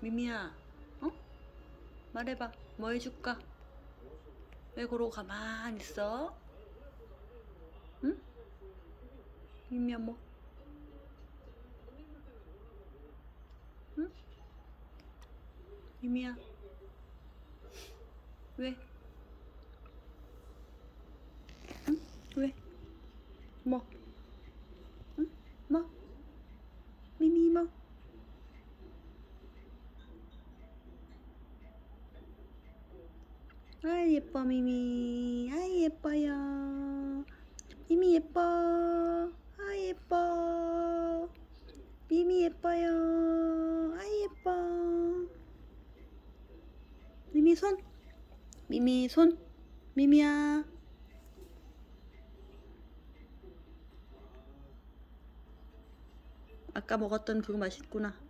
미미야, 어? 말해봐. 뭐 해줄까? 왜 그러고 가만히 있어? 응? 미미야 뭐? 응? 미미야. 왜? 응? 왜? 뭐? 아 예뻐 미미. 아 예뻐요. 미미 예뻐. 아 예뻐. 미미 예뻐요. 아 예뻐. 미미 손. 미미 손. 미미야. 아까 먹었던 그거 맛있구나